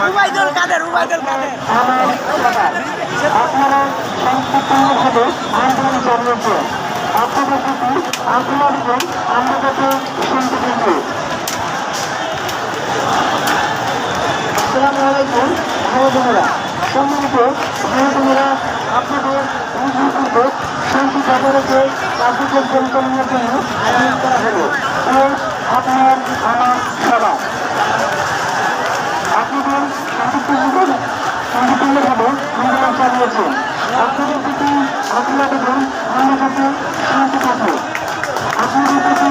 উবাইদুল কাদের উবাইদুল কাদের আপনারা শান্তিপূর্ণভাবে আন্দোলন চালিয়েছেন আপনাদের প্রতি আমরা যাতে শুনতে পেয়েছি আসসালামু আলাইকুম ভাই বোনেরা সম্মানিত ভাই বোনেরা আপনাদের অনুভূতিতে শান্তি ব্যাপারে কার্যক্রম পরিচালনার জন্য আয়োজন করা হলো প্রিয় আপনার আমার সবার আপনাদের শান্তিপূর্ণভাবে শান্তিপূর্ণভাবে আন্দোলন চালিয়েছেন আপনাদের প্রতি আপনাদের যাতে শান্তি থাকি আপনাদের প্রতি